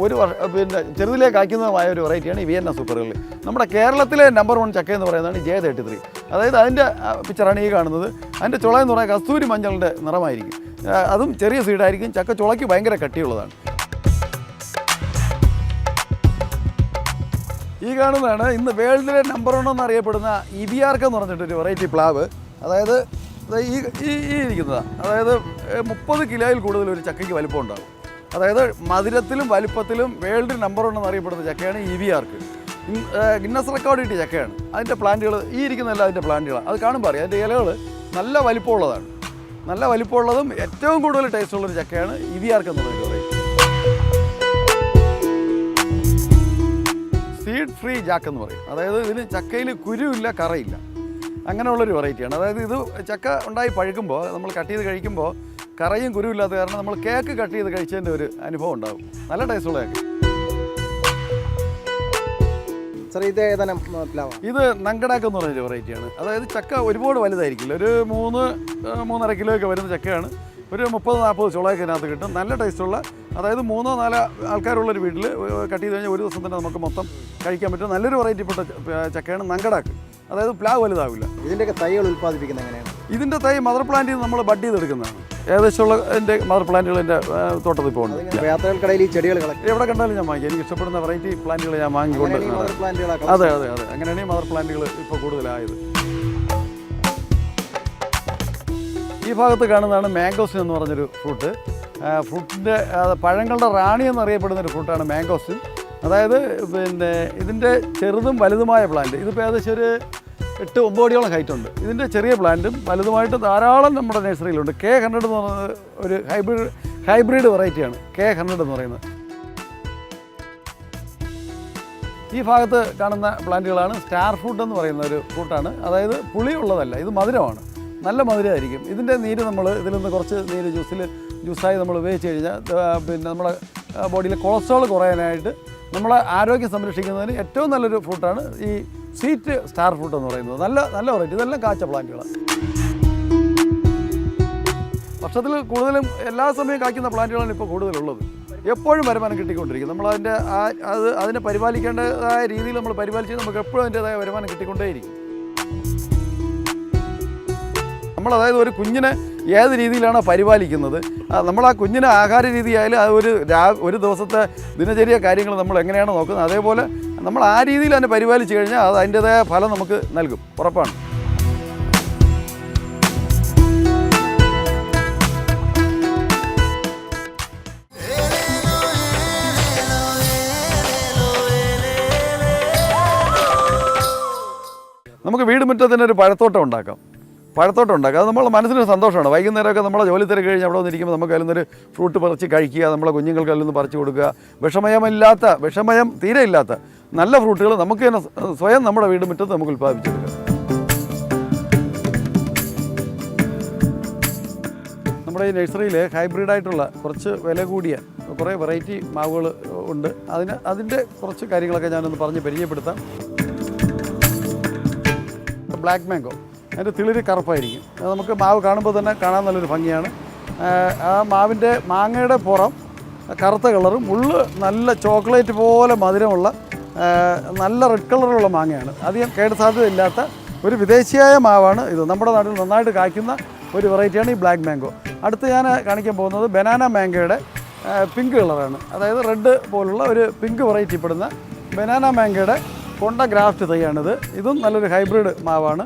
ഒരു വർഷ പിന്നെ ചെറുതിലേ കായ്ക്കുന്നതുമായ ഒരു വെറൈറ്റിയാണ് ഈ വിയന്ന സൂപ്പറുകൾ നമ്മുടെ കേരളത്തിലെ നമ്പർ വൺ ചക്ക എന്ന് പറയുന്നതാണ് ജെ തേർട്ടി ത്രീ. അതായത് അതിന്റെ പിക്ചറാണ് ഈ കാണുന്നത്. അതിന്റെ ചുള എന്ന് പറയുന്നത് കസ്തൂരി മഞ്ഞളിന്റെ നിറമായിരിക്കും. അതും ചെറിയ സീഡായിരിക്കും ചക്ക ചുളയ്ക്ക് ഭയങ്കര കട്ടിയുള്ളതാണ്. ഈ കാണുന്നതാണ് ഇന്ന് വേൾഡിലെ നമ്പർ വൺ എന്നറിയപ്പെടുന്ന ഇബിയാർക്ക് എന്ന് പറഞ്ഞിട്ടൊരു വെറൈറ്റി പ്ലാവ്. അതായത് ഈ ഈ ഇരിക്കുന്നതാണ്. അതായത് മുപ്പത് കിലോയിൽ കൂടുതൽ ഒരു ചക്കയ്ക്ക് വലിപ്പം ഉണ്ടാകും. അതായത് മധുരത്തിലും വലിപ്പത്തിലും വേൾഡ് നമ്പർ വൺ എന്നറിയപ്പെടുന്ന ചക്കയാണ് ഇ വി ആർക്ക് ഗിന്നസ് റെക്കോർഡ് കിട്ടിയ ചക്കയാണ്. അതിന്റെ പ്ലാന്റുകൾ ഈ ഇരിക്കുന്നതല്ല അതിന്റെ പ്ലാന്റുകളാണ്. അത് കാണുമ്പോൾ അറിയാം അതിന്റെ ഇലകൾ നല്ല വലിപ്പമുള്ളതാണ്. നല്ല വലിപ്പമുള്ളതും ഏറ്റവും കൂടുതൽ ടേസ്റ്റ് ഉള്ളൊരു ചക്കയാണ് ഇബിയാർക്ക് എന്ന് പറയുന്നത്. വെറൈറ്റി സീഡ് ഫ്രീ ജാക്ക് എന്ന് പറയും. അതായത് ഇതിന് ചക്കയിൽ കുരുവില്ല കറയില്ല. അങ്ങനെയുള്ളൊരു വെറൈറ്റിയാണ് അതായത് ഇത് ചക്ക ഉണ്ടായി പഴുക്കുമ്പോൾ നമ്മൾ കട്ട് ചെയ്ത് കഴിക്കുമ്പോൾ കറയും കുരുവില്ലാത്ത കാരണം നമ്മൾ കേക്ക് കട്ട് ചെയ്ത് കഴിച്ചതിന്റെ ഒരു അനുഭവം ഉണ്ടാകും നല്ല ടേസ്റ്റുള്ള കേക്ക്. സാർ ഇത് ഏതാനും ഇത് നങ്കടാക്ക് എന്ന് പറഞ്ഞൊരു വെറൈറ്റിയാണ് അതായത് ചക്ക ഒരുപാട് വലുതായിരിക്കില്ല. ഒരു മൂന്ന് മൂന്നര കിലോ ഒക്കെ വരുന്ന ചക്കയാണ്. ഒരു മുപ്പത് നാൽപ്പത് ചുളയൊക്കെ ഇതിനകത്ത് കിട്ടും. നല്ല ടേസ്റ്റുള്ള അതായത് മൂന്നോ നാലോ ആൾക്കാരുള്ള ഒരു വീട്ടിൽ കട്ട് ചെയ്ത് കഴിഞ്ഞാൽ ഒരു ദിവസം തന്നെ നമുക്ക് മൊത്തം കഴിക്കാൻ പറ്റും. നല്ലൊരു വെറൈറ്റിപ്പെട്ട ചക്കയാണ് നങ്കടാക്ക്. അതായത് പ്ലാവ് വലുതാവില്ല. ഇതിന്റെയൊക്കെ തൈകൾ ഉൽപ്പാദിപ്പിക്കുന്നത് എങ്ങനെയാണ്? ഇതിന്റെ തൈ മദർ പ്ലാന്റിൽ നിന്ന് നമ്മൾ ബഡ് ചെയ്തെടുക്കുന്നതാണ്. ഏകദേശമുള്ള എന്റെ മദർ പ്ലാന്റുകൾ എന്റെ തോട്ടത്തിൽ പോകുന്നത് യാത്രകൾക്കിടയിൽ ഈ ചെടികൾ എവിടെ കണ്ടാലും ഞാൻ വാങ്ങിക്കും. എനിക്ക് ഇഷ്ടപ്പെടുന്ന വെറൈറ്റി പ്ലാന്റുകൾ ഞാൻ വാങ്ങിക്കൊണ്ട് അതെ അതെ അതെ. അങ്ങനെയാണ് ഈ മദർ പ്ലാന്റുകൾ ഇപ്പോൾ കൂടുതലായത്. ഈ ഭാഗത്ത് കാണുന്നതാണ് മാംഗോസിൻ എന്ന് പറഞ്ഞൊരു ഫ്രൂട്ട്. ഫ്രൂട്ടിന്റെ പഴങ്ങളുടെ റാണി എന്നറിയപ്പെടുന്ന ഒരു ഫ്രൂട്ടാണ് മാംഗോസിൻ. അതായത് പിന്നെ ഇതിന്റെ ചെറുതും വലുതുമായ പ്ലാന്റ്. ഇതിപ്പോൾ ഏകദേശം ഒരു എട്ട് ഒമ്പതോടിയോളം ഹൈറ്റ് ഉണ്ട് ഇതിന്റെ ചെറിയ പ്ലാന്റും വലുതുമായിട്ട് ധാരാളം നമ്മുടെ നഴ്സറിയിലുണ്ട്. കെ ഹൺഡ്രഡ് എന്ന് പറയുന്നത് ഒരു ഹൈബ്രിഡ് ഹൈബ്രിഡ് വെറൈറ്റിയാണ് കെ ഹൺഡ്രഡ് എന്ന് പറയുന്നത്. ഈ ഭാഗത്ത് കാണുന്ന പ്ലാന്റുകളാണ് സ്റ്റാർ ഫ്രൂട്ട് എന്ന് പറയുന്ന ഒരു ഫ്രൂട്ടാണ്. അതായത് പുളിയുള്ളതല്ല ഇത് മധുരമാണ്. നല്ല മധുരമായിരിക്കും. ഇതിന്റെ നീര് നമ്മൾ ഇതിൽ നിന്ന് കുറച്ച് നീര് ജ്യൂസിൽ ജ്യൂസായി നമ്മൾ ഉപയോഗിച്ച് കഴിഞ്ഞാൽ പിന്നെ നമ്മുടെ ബോഡിയിലെ കൊളസ്ട്രോൾ കുറയാനായിട്ട് നമ്മളെ ആരോഗ്യം സംരക്ഷിക്കുന്നതിന് ഏറ്റവും നല്ലൊരു ഫ്രൂട്ടാണ് ഈ സ്വീറ്റ് സ്റ്റാർ ഫ്രൂട്ട് എന്ന് പറയുന്നത് നല്ല നല്ല വെറൈറ്റി ഇതെല്ലാം കാച്ച പ്ലാന്റുകളാണ്. വർഷത്തിൽ കൂടുതലും എല്ലാ സമയവും കായ്ക്കുന്ന പ്ലാന്റുകളാണ് ഇപ്പോൾ കൂടുതലുള്ളത്. എപ്പോഴും വരുമാനം കിട്ടിക്കൊണ്ടിരിക്കും. നമ്മൾ അതിന്റെ ആ അത് അതിനെ പരിപാലിക്കേണ്ടതായ രീതിയിൽ നമ്മൾ പരിപാലിച്ച് നമുക്ക് എപ്പോഴും അതിന്റെതായ വരുമാനം കിട്ടിക്കൊണ്ടേയിരിക്കും. നമ്മൾ അതായത് ഒരു കുഞ്ഞിനെ ഏത് രീതിയിലാണോ പരിപാലിക്കുന്നത് നമ്മൾ ആ കുഞ്ഞിനെ ആഹാര രീതിയായാലും ആ ഒരു ഒരു ദിവസത്തെ ദിനചര്യ കാര്യങ്ങൾ നമ്മൾ എങ്ങനെയാണ് നോക്കുന്നത് അതേപോലെ നമ്മൾ ആ രീതിയിൽ അതിനെ പരിപാലിച്ച് കഴിഞ്ഞാൽ അത് അതിന്റെതായ ഫലം നമുക്ക് നൽകും. ഉറപ്പാണ്. നമുക്ക് വീട് മുറ്റത്തിന് ഒരു പഴത്തോട്ടം ഉണ്ടാക്കാം. പഴത്തോട്ടം ഉണ്ടാക്കാം. അത് നമ്മളെ മനസ്സിനൊരു സന്തോഷമാണ്. വൈകുന്നേരമൊക്കെ നമ്മളെ ജോലി തിരക്ക് കഴിഞ്ഞ് അവിടെ വന്നിരിക്കുമ്പോൾ നമുക്ക് അതിൽ ഫ്രൂട്ട് പറിച്ച് കഴിക്കുക നമ്മളെ കുഞ്ഞുങ്ങൾക്ക് അതിൽ നിന്ന് പറിച്ച് കൊടുക്കുക. വിഷമയമില്ലാത്ത വിഷമയം തീരെ ഇല്ലാത്ത നല്ല ഫ്രൂട്ടുകൾ നമുക്ക് തന്നെ സ്വയം നമ്മുടെ വീട് മുറ്റത്ത് നമുക്ക് ഉൽപ്പാദിപ്പിച്ചെടുക്കാം. നമ്മുടെ ഈ നഴ്സറിയിൽ ഹൈബ്രിഡായിട്ടുള്ള കുറച്ച് വില കൂടിയ കുറേ വെറൈറ്റി മാവുകൾ ഉണ്ട്. അതിന് അതിന്റെ കുറച്ച് കാര്യങ്ങളൊക്കെ ഞാനൊന്ന് പറഞ്ഞ് പരിചയപ്പെടുത്താം. Black mango. അതിന്റെ തിളിര് കറുപ്പായിരിക്കും. അത് നമുക്ക് മാവ് കാണുമ്പോൾ തന്നെ കാണാൻ നല്ലൊരു ഭംഗിയാണ്. ആ, മാവിന്റെ മാങ്ങയുടെ പുറം കറുത്ത കളറും ഉള്ള് നല്ല ചോക്ലേറ്റ് പോലെ മധുരമുള്ള നല്ല റെഡ് കളറുള്ള മാങ്ങയാണ്. അധികം കേട് സാധ്യതയില്ലാത്ത ഒരു വിദേശിയായ മാവാണ് ഇത്. നമ്മുടെ നാട്ടിൽ നന്നായിട്ട് കായ്ക്കുന്ന ഒരു വെറൈറ്റിയാണ് ഈ ബ്ലാക്ക് മാംഗോ. അടുത്ത് ഞാൻ കാണിക്കാൻ പോകുന്നത് ബനാന മാംഗോയുടെ പിങ്ക് കളറാണ് അതായത് റെഡ് പോലുള്ള ഒരു പിങ്ക് വെറൈറ്റി പെടുന്ന ബനാന മാംഗോയുടെ കൊണ്ട ഗ്രാഫ്റ്റ് തൈയാണിത്. ഇതും നല്ലൊരു ഹൈബ്രിഡ് മാവാണ്.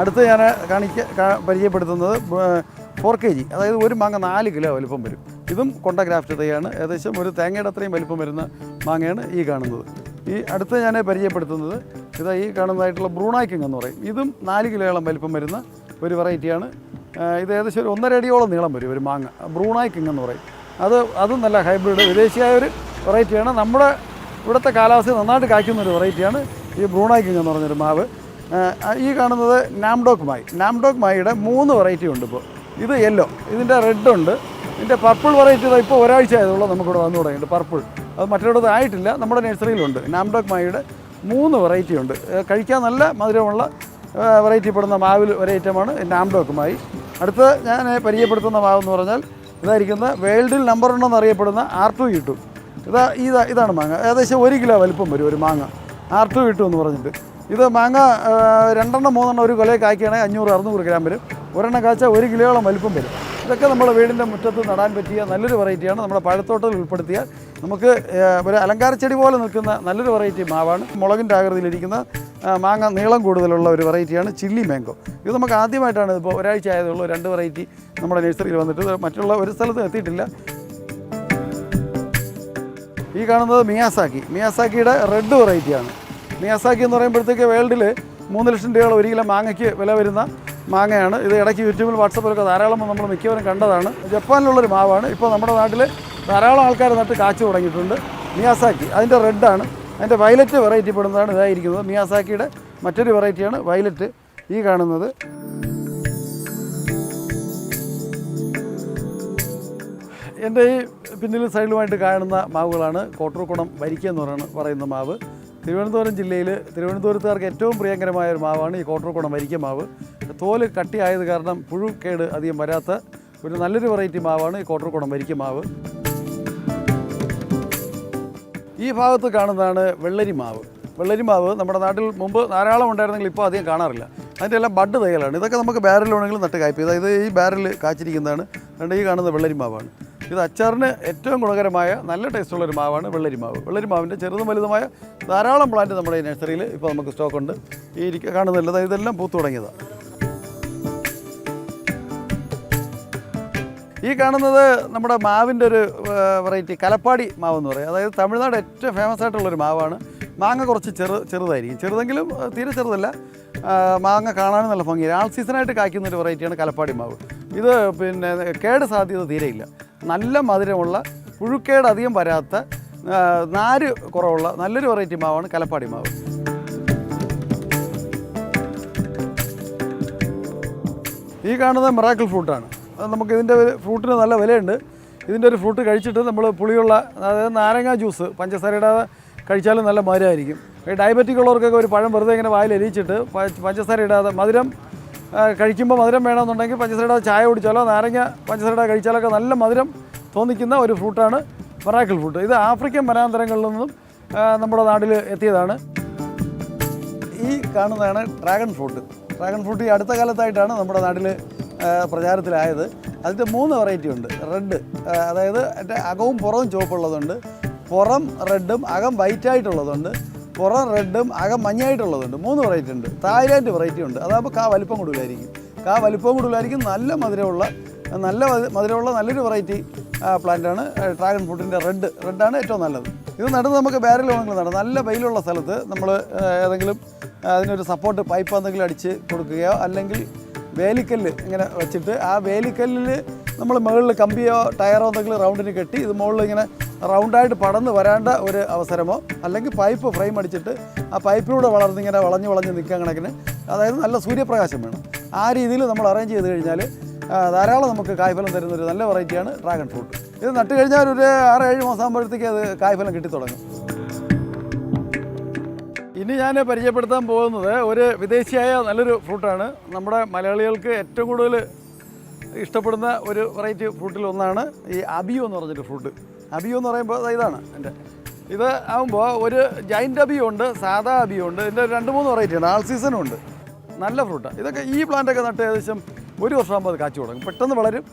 അടുത്ത് ഞാൻ കാണിക്ക പരിചയപ്പെടുത്തുന്നത് ഫോർ കെ ജി അതായത് ഒരു മാങ്ങ നാല് കിലോ വലുപ്പം വരും. ഇതും കൊണ്ട ഗ്രാഫ്റ്റ് തൈയാണ്. ഏകദേശം ഒരു തേങ്ങയുടെ അത്രയും വലിപ്പം വരുന്ന മാങ്ങയാണ് ഈ കാണുന്നത്. ഈ അടുത്ത് ഞാൻ പരിചയപ്പെടുത്തുന്നത് ഇതാ ഈ കാണുന്നതായിട്ടുള്ള ബ്രൂണാക്കിങ് എന്ന് പറയും. ഇതും നാല് കിലോയോളം വലിപ്പം വരുന്ന ഒരു വെറൈറ്റിയാണ്. ഇത് ഏകദേശം ഒരു ഒന്നര അടിയോളം നീളം വരും ഒരു മാങ്ങ. ബ്രൂണാക്കിങ് എന്ന് പറയും. അത് അതും നല്ല ഹൈബ്രിഡ് വിദേശിയായ ഒരു വെറൈറ്റിയാണ്. നമ്മുടെ ഇവിടുത്തെ കാലാവസ്ഥ നന്നായിട്ട് കായ്ക്കുന്ന ഒരു വെറൈറ്റിയാണ് ഈ ബ്രൂണാക്കിങ് എന്ന് പറഞ്ഞൊരു മാവ്. ഈ കാണുന്നത് നാംഡോക്ക് മായി നാംഡോക്ക് മായിയുടെ മൂന്ന് വെറൈറ്റി ഉണ്ട് ഇപ്പോൾ ഇത് യെല്ലോ ഇതിന്റെ റെഡ് ഉണ്ട്. ഇതിന്റെ പർപ്പിൾ വെറൈറ്റി ഇപ്പോൾ ഒരാഴ്ച ആയതുള്ളൂ നമുക്കിവിടെ വന്നു തുടങ്ങിയിട്ട് പർപ്പിൾ അത് മറ്റൊരിടത്ത് ആയിട്ടില്ല. നമ്മുടെ നഴ്സറിയിലുണ്ട്. നാംഡോക് മായയുടെ മൂന്ന് വെറൈറ്റി ഉണ്ട്. കഴിക്കാൻ നല്ല മധുരമുള്ള വെറൈറ്റി പെടുന്ന മാവിൽ ഒരു ഐറ്റമാണ് നാംഡോക്ക് മായി. അടുത്ത ഞാൻ പരിചയപ്പെടുത്തുന്ന മാവ് എന്ന് പറഞ്ഞാൽ ഇതായിരിക്കുന്ന വേൾഡിൽ നമ്പർ ഉണ്ടെന്ന് അറിയപ്പെടുന്ന ആർ ടു ഇട്ടു ഇതാ ഇതാ ഇതാണ് മാങ്ങ. ഏകദേശം ഒരു കിലോ വലിപ്പം വരും ഒരു മാങ്ങ. ആർ ടു ഇട്ടു എന്ന് പറഞ്ഞിട്ട്. ഇത് മാങ്ങ രണ്ടെണ്ണം മൂന്നെണ്ണം ഒരു കൊലയെ കായ്ക്കുകയാണെങ്കിൽ അഞ്ഞൂറ് അറുന്നൂറ് ഗ്രാം വരും ഒരെണ്ണം കാച്ചാൽ ഒരു കിലോയോളം വലിപ്പം വരും. ഇതൊക്കെ നമ്മുടെ വീടിന്റെ മുറ്റത്ത് നടാൻ പറ്റിയ നല്ലൊരു വെറൈറ്റിയാണ്. നമ്മുടെ പഴത്തോട്ടത്തിൽ ഉൾപ്പെടുത്തിയാൽ നമുക്ക് ഒരു അലങ്കാര ചെടി പോലെ നിൽക്കുന്ന നല്ലൊരു വെറൈറ്റി മാവാണ്. മുളകിന്റെ ആകൃതിയിലിരിക്കുന്ന മാങ്ങ നീളം കൂടുതലുള്ള ഒരു വെറൈറ്റിയാണ് ചില്ലി മാങ്കോ ഇത് നമുക്ക് ആദ്യമായിട്ടാണ് ഇപ്പോൾ ഒരാഴ്ച ആയതുള്ളൂ രണ്ട് വെറൈറ്റി നമ്മുടെ നഴ്സറിയിൽ വന്നിട്ട് മറ്റുള്ള ഒരു സ്ഥലത്തും എത്തിയിട്ടില്ല. ഈ കാണുന്നത് മിയാസാക്കി. മിയാസാക്കിയുടെ റെഡ് വെറൈറ്റിയാണ്. മിയാസാക്കി എന്ന് പറയുമ്പോഴത്തേക്ക് വേൾഡിൽ മൂന്ന് ലക്ഷം രൂപയോളം ഒരു കിലോ മാങ്ങയ്ക്ക് വില വരുന്ന മാങ്ങയാണ്. ഇത് ഇടയ്ക്ക് യൂട്യൂബിൽ വാട്സപ്പിലൊക്കെ ധാരാളം നമ്മൾ മിക്കവരും കണ്ടതാണ്. ജപ്പാനിലുള്ളൊരു മാവാണ്. ഇപ്പോൾ നമ്മുടെ നാട്ടിൽ ധാരാളം ആൾക്കാർ നട്ട് കാച്ചു തുടങ്ങിയിട്ടുണ്ട്. മിയാസാക്കി. അതിന്റെ റെഡാണ് അതിന്റെ വയലറ്റ് വെറൈറ്റി പെടുന്നതാണ് ഇതായിരിക്കുന്നത്. മിയാസാക്കിയുടെ മറ്റൊരു വെറൈറ്റിയാണ് വയലറ്റ് ഈ കാണുന്നത്. എന്റെ ഈ പിന്നിലും സൈഡിലുമായിട്ട് കാണുന്ന മാവുകളാണ്. കോട്ടൂർക്കുണം വരിക്ക എന്ന് പറയുന്ന മാവ്. തിരുവനന്തപുരം ജില്ലയിൽ തിരുവനന്തപുരത്തുകാർക്ക് ഏറ്റവും പ്രിയങ്കരമായ ഒരു മാവാണ് ഈ കോട്ടർക്കുടം വരിക്ക മാവ്. തോൽ കട്ടിയായത് കാരണം പുഴുക്കേട് അധികം വരാത്ത ഒരു നല്ലൊരു വെറൈറ്റി മാവാണ് ഈ കോട്ടർക്കുടം വരിക്ക മാവ്. ഈ ഭാഗത്ത് കാണുന്നതാണ് വെള്ളരി മാവ്. വെള്ളരി മാവ് നമ്മുടെ നാട്ടിൽ മുമ്പ് ധാരാളം ഉണ്ടായിരുന്നെങ്കിൽ ഇപ്പോൾ അധികം കാണാറില്ല. അതിന്റെ എല്ലാം ബഡ് തൈകളാണ് ഇതൊക്കെ നമുക്ക് ബാരലിലുണ്ടെങ്കിലും നട്ട് കായ്പ് അതായത് ഈ ബാരൽ കാച്ചിരിക്കുന്നതാണ്. രണ്ട് ഈ കാണുന്ന വെള്ളരി മാവാണ്. ഇത് അച്ചാറിന് ഏറ്റവും ഗുണകരമായ നല്ല ടേസ്റ്റുള്ള ഒരു മാവാണ് വെള്ളരി മാവ് വെള്ളരി മാവിന്റെ ചെറുതും വലുതുമായ ധാരാളം പ്ലാന്റ് നമ്മുടെ നഴ്സറിയിൽ ഇപ്പോൾ നമുക്ക് സ്റ്റോക്ക് ഉണ്ട് ഈ ഇരിക്കുക കാണുന്നില്ല ഇതെല്ലാം പൂത്തു തുടങ്ങിയതാണ് ഈ കാണുന്നത് നമ്മുടെ മാവിന്റെ ഒരു വെറൈറ്റി കലപ്പാടി മാവ് എന്ന് പറയും. അതായത് തമിഴ്നാട് ഏറ്റവും ഫേമസ് ആയിട്ടുള്ളൊരു മാവാണ്. മാങ്ങ കുറച്ച് ചെറു ചെറുതായിരിക്കും. ചെറുതെങ്കിലും തീരെ ചെറുതല്ല. മാങ്ങ കാണാനും നല്ല ഭംഗിയാണ്. ആൾ സീസണായിട്ട് കായ്ക്കുന്ന ഒരു വെറൈറ്റിയാണ് കലപ്പാടി മാവ്. ഇത് പിന്നെ കേട് സാധ്യത തീരെയില്ല. നല്ല മധുരമുള്ള പുഴുക്കേട് അധികം വരാത്ത നാര് കുറവുള്ള നല്ലൊരു വെറൈറ്റി മാവാണ് കലപ്പാടി മാവ്. ഈ കാണുന്നത് മിറാക്കിൾ ഫ്രൂട്ടാണ് നമുക്ക് ഇതിന്റെ ഫ്രൂട്ടിന് നല്ല വിലയുണ്ട്. ഇതിന്റെ ഒരു ഫ്രൂട്ട് കഴിച്ചിട്ട് നമ്മൾ പുളിയുള്ള അതായത് നാരങ്ങ ജ്യൂസ് പഞ്ചസാരയുടെ കഴിച്ചാലും നല്ല മധുരമായിരിക്കും. ഡയബറ്റിക് ഉള്ളവർക്കൊക്കെ ഒരു പഴം വെറുതെ ഇങ്ങനെ വായിൽ എരിയിച്ചിട്ട് പഞ്ചസാര ഇടാതെ മധുരം കഴിക്കുമ്പോൾ മധുരം വേണമെന്നുണ്ടെങ്കിൽ പഞ്ചസാരയുടെ ചായ കുടിച്ചാലോ നാരങ്ങ പഞ്ചസാരയുടെ കഴിച്ചാലൊക്കെ നല്ല മധുരം തോന്നിക്കുന്ന ഒരു ഫ്രൂട്ടാണ് മറാക്കിൾ ഫ്രൂട്ട്. ഇത് ആഫ്രിക്കൻ വനാന്തരങ്ങളിൽ നിന്നും നമ്മുടെ നാട്ടിൽ എത്തിയതാണ്. ഈ കാണുന്നതാണ് ഡ്രാഗൺ ഫ്രൂട്ട്. ഡ്രാഗൺ ഫ്രൂട്ട് ഈ അടുത്ത കാലത്തായിട്ടാണ് നമ്മുടെ നാട്ടിൽ പ്രചാരത്തിലായത്. അതിന്റെ മൂന്ന് വെറൈറ്റി ഉണ്ട്. റെഡ് അതായത് അകവും പുറവും ചുവപ്പുള്ളതുണ്ട്. പുറം റെഡും അകം വൈറ്റ് ആയിട്ടുള്ളതുണ്ട്. പുറം റെഡും അകം മഞ്ഞായിട്ടുള്ളതുണ്ട് മൂന്ന് വെറൈറ്റി ഉണ്ട്. തായ്ലാൻഡ് വെറൈറ്റി ഉണ്ട്. അതാകുമ്പോൾ കാ വലിപ്പം കൂടുതലായിരിക്കും. കാ വലിപ്പം കൂടുതലായിരിക്കും. നല്ല മധുരമുള്ള നല്ല മധുരമുള്ള നല്ലൊരു വെറൈറ്റി പ്ലാന്റാണ് ഡ്രാഗൺ ഫ്രൂട്ടിന്റെ റെഡ് റെഡാണ് ഏറ്റവും നല്ലത്. ഇത് നടുന്നത് നമുക്ക് ബാരൽ വേണമെങ്കിൽ നടാം നല്ല വെയിലുള്ള സ്ഥലത്ത് നമ്മൾ ഏതെങ്കിലും അതിനൊരു സപ്പോർട്ട് പൈപ്പ് എന്തെങ്കിലും അടിച്ച് കൊടുക്കുകയോ അല്ലെങ്കിൽ വേലിക്കല്ല് ഇങ്ങനെ വെച്ചിട്ട് ആ വേലിക്കല്ലിൽ നമ്മൾ മുകളിൽ കമ്പിയോ ടയറോ എന്തെങ്കിലും റൗണ്ടിന് കെട്ടി ഇത് മുകളിൽ ഇങ്ങനെ റൗണ്ടായിട്ട് പടന്ന് വരാണ്ട ഒരു അവസരമോ അല്ലെങ്കിൽ പൈപ്പ് ഫ്രെയിം അടിച്ചിട്ട് ആ പൈപ്പിലൂടെ വളർന്നിങ്ങനെ വളഞ്ഞ് വളഞ്ഞ് നിൽക്കാൻ കണക്കിന് അതായത് നല്ല സൂര്യപ്രകാശം വേണം. ആ രീതിയിൽ നമ്മൾ അറേഞ്ച് ചെയ്ത് കഴിഞ്ഞാൽ ധാരാളം നമുക്ക് കായ്ഫലം തരുന്ന ഒരു നല്ല വെറൈറ്റിയാണ് ഡ്രാഗൺ ഫ്രൂട്ട് ഇത് നട്ട് കഴിഞ്ഞാൽ ഒരു ആറ് ഏഴ് മാസം ആകുമ്പോഴത്തേക്ക് അത് കായ്ഫലം കിട്ടി തുടങ്ങും. ഇനി ഞാൻ പരിചയപ്പെടുത്താൻ പോകുന്നത് ഒരു വിദേശിയായ നല്ലൊരു ഫ്രൂട്ടാണ് നമ്മുടെ മലയാളികൾക്ക് ഏറ്റവും കൂടുതൽ ഇഷ്ടപ്പെടുന്ന ഒരു വെറൈറ്റി ഫ്രൂട്ടിൽ ഒന്നാണ് ഈ അബിയോ എന്ന് പറഞ്ഞൊരു ഫ്രൂട്ട് അബിയോ എന്ന് പറയുമ്പോൾ ഇതാണ് എന്റെ. ഇത് ആകുമ്പോൾ ഒരു ജൈന്റ് അബിയോ ഉണ്ട് സാധാ അബിയോ ഉണ്ട് ഇതിന്റെ രണ്ട് മൂന്ന് വെറൈറ്റി ഉണ്ട് ആൾ സീസണും ഉണ്ട്. നല്ല ഫ്രൂട്ടാണ് ഇതൊക്കെ ഈ പ്ലാന്റൊക്കെ നട്ട് ഏകദേശം ഒരു വർഷമാകുമ്പോൾ അത് കാച്ചു തുടങ്ങും പെട്ടെന്ന് വളരും.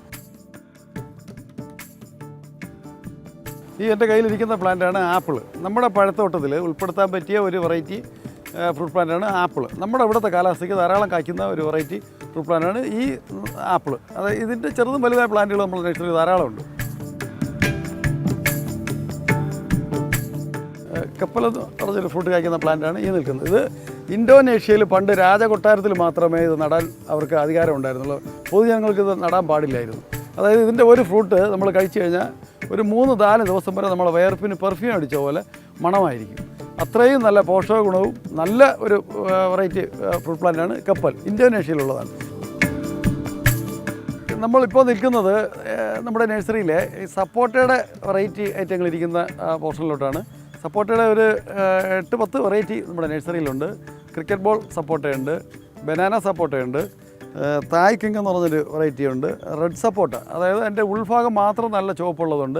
ഈ എന്റെ കയ്യിലിരിക്കുന്ന പ്ലാന്റാണ് ആപ്പിൾ നമ്മുടെ പഴത്തോട്ടത്തിൽ ഉൾപ്പെടുത്താൻ പറ്റിയ ഒരു വെറൈറ്റി ഫ്രൂട്ട് പ്ലാന്റാണ് ആപ്പിൾ നമ്മുടെ ഇവിടുത്തെ കാലാവസ്ഥയ്ക്ക് ധാരാളം കായ്ക്കുന്ന ഒരു വെറൈറ്റി ഫ്രൂട്ട് പ്ലാന്റാണ് ഈ ആപ്പിൾ അതായത് ഇതിന്റെ ചെറുതും വലുതായ പ്ലാന്റുകൾ നമ്മൾ നഴ്സറിയിൽ ധാരാളമുണ്ട് കപ്പൽ പറഞ്ഞൊരു ഫ്രൂട്ട് കായ്ക്കുന്ന പ്ലാന്റാണ് ഈ നിൽക്കുന്നത്. ഇത് ഇന്തോനേഷ്യയിൽ പണ്ട് രാജകൊട്ടാരത്തിൽ മാത്രമേ ഇത് നടാൻ അവർക്ക് അധികാരം ഉണ്ടായിരുന്നുള്ളൂ. പൊതുജനങ്ങൾക്ക് ഇത് നടാൻ പാടില്ലായിരുന്നു. അതായത് ഇതിന്റെ ഒരു ഫ്രൂട്ട് നമ്മൾ കഴിച്ചു കഴിഞ്ഞാൽ ഒരു മൂന്ന് നാല് ദിവസം വരെ നമ്മളെ വയർപ്പിന് പെർഫ്യൂം അടിച്ച പോലെ മണമായിരിക്കും. അത്രയും നല്ല പോഷക ഗുണവും നല്ല ഒരു വെറൈറ്റി ഫ്രൂട്ട് പ്ലാന്റാണ് കപ്പൽ. ഇന്തോനേഷ്യയിലുള്ളതാണ്. നമ്മളിപ്പോൾ നിൽക്കുന്നത് നമ്മുടെ നഴ്സറിയിലെ ഈ സപ്പോട്ടയുടെ വെറൈറ്റി ഐറ്റങ്ങൾ ഇരിക്കുന്ന പോർഷനിലോട്ടാണ്. സപ്പോട്ടയുടെ ഒരു എട്ട് പത്ത് വെറൈറ്റി നമ്മുടെ നഴ്സറിയിലുണ്ട്. ക്രിക്കറ്റ് ബോൾ സപ്പോട്ടയുണ്ട് ബനാന സപ്പോട്ടയുണ്ട് ഏഹ്, തായ് കിങ് എന്ന് പറഞ്ഞൊരു വെറൈറ്റി ഉണ്ട് റെഡ് സപ്പോട്ട. അതായത് എന്റെ ഉൾഭാഗം മാത്രം നല്ല ചുവപ്പുള്ളതുണ്ട്.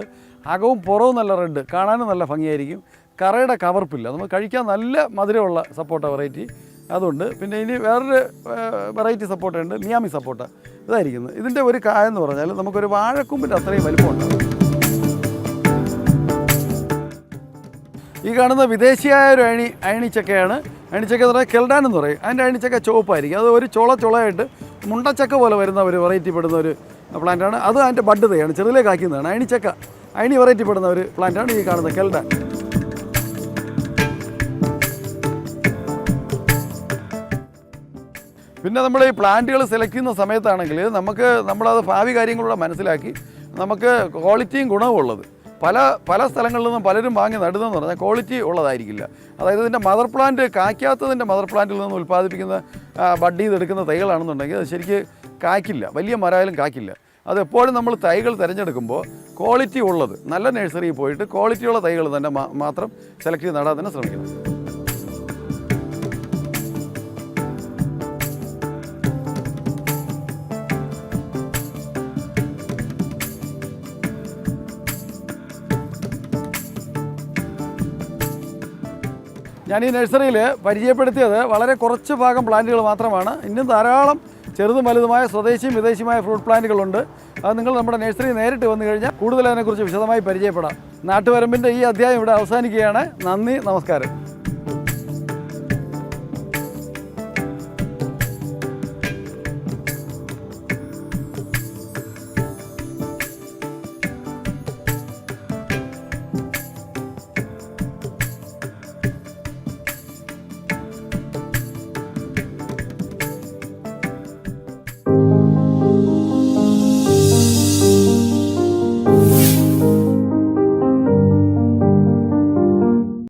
അകവും പുറവും നല്ല റെഡ്. കാണാനും നല്ല ഭംഗിയായിരിക്കും. കറയുടെ കവർപ്പില്ല. നമുക്ക് കഴിക്കാൻ നല്ല മധുരമുള്ള സപ്പോട്ട വെറൈറ്റി അതുണ്ട്. പിന്നെ ഇനി വേറൊരു വെറൈറ്റി സപ്പോട്ട ഉണ്ട്. മിയാമി സപ്പോട്ട. ഇതായിരിക്കുന്നത് ഇതിന്റെ ഒരു കായ എന്ന് പറഞ്ഞാൽ നമുക്കൊരു വാഴക്കുമ്പിന്റെ അത്രയും വലിപ്പമുണ്ട്. ഈ കാണുന്ന വിദേശിയായ ഒരു അയണി അയണിച്ചക്കയാണ്. അയണിച്ചക്ക എന്ന് പറഞ്ഞാൽ കെൽഡാൻ എന്ന് പറയും. അതിന്റെ അയണിച്ചക്ക ചുവപ്പായിരിക്കും. അത് ഒരു ചുള ചുളയായിട്ട് മുണ്ടച്ചക്ക പോലെ വരുന്ന ഒരു വെറൈറ്റി പെടുന്ന ഒരു പ്ലാന്റാണ് അത് അതിന്റെ ബഡ് തൈയാണ്. ചെറുതിലേക്ക് ആക്കുന്നതാണ് അയണിച്ചക്ക അയണി വെറൈറ്റി പെടുന്ന ഒരു പ്ലാന്റാണ് ഈ കാണുന്ന കെൽഡാൻ. പിന്നെ നമ്മൾ ഈ പ്ലാന്റുകൾ സെലക്ട് ചെയ്യുന്ന സമയത്താണെങ്കിൽ നമുക്ക് നമ്മളത് ഭാവി കാര്യങ്ങളൂടെ മനസ്സിലാക്കി നമുക്ക് ക്വാളിറ്റിയും ഗുണവും ഉള്ളത്. പല പല സ്ഥലങ്ങളിൽ നിന്നും പലരും വാങ്ങി നടുന്നതെന്ന് പറഞ്ഞാൽ ക്വാളിറ്റി ഉള്ളതായിരിക്കില്ല. അതായത് ഇതിന്റെ മദർ പ്ലാന്റ് കായ്ക്കാത്തതിന്റെ മദർ പ്ലാന്റിൽ നിന്ന് ഉൽപ്പാദിപ്പിക്കുന്ന ബഡ് ചെയ്തെടുക്കുന്ന തൈകളാണെന്നുണ്ടെങ്കിൽ അത് ശരിക്ക് കായ്ക്കില്ല. വലിയ മരമായാലും കായ്ക്കില്ല. അത് എപ്പോഴും നമ്മൾ തൈകൾ തിരഞ്ഞെടുക്കുമ്പോൾ ക്വാളിറ്റി ഉള്ളത്. നല്ല നഴ്സറിയിൽ പോയിട്ട് ക്വാളിറ്റിയുള്ള തൈകൾ തന്നെ മാത്രം സെലക്ട് ചെയ്ത് നടാൻ തന്നെ ശ്രമിക്കണം. ഞാൻ ഈ നഴ്സറിയിൽ പരിചയപ്പെടുത്തിയത് വളരെ കുറച്ച് ഭാഗം പ്ലാന്റുകൾ മാത്രമാണ്. ഇന്നും ധാരാളം ചെറുതും വലുതുമായ സ്വദേശിയും വിദേശിയുമായ ഫ്രൂട്ട് പ്ലാന്റുകളുണ്ട്. അത് നിങ്ങൾ നമ്മുടെ നഴ്സറി നേരിട്ട് വന്നു കഴിഞ്ഞാൽ കൂടുതൽ അതിനെക്കുറിച്ച് വിശദമായി പരിചയപ്പെടാം. നാട്ടുവരമ്പിന്റെ ഈ അധ്യായം ഇവിടെ അവസാനിക്കുകയാണ്. നന്ദി നമസ്കാരം.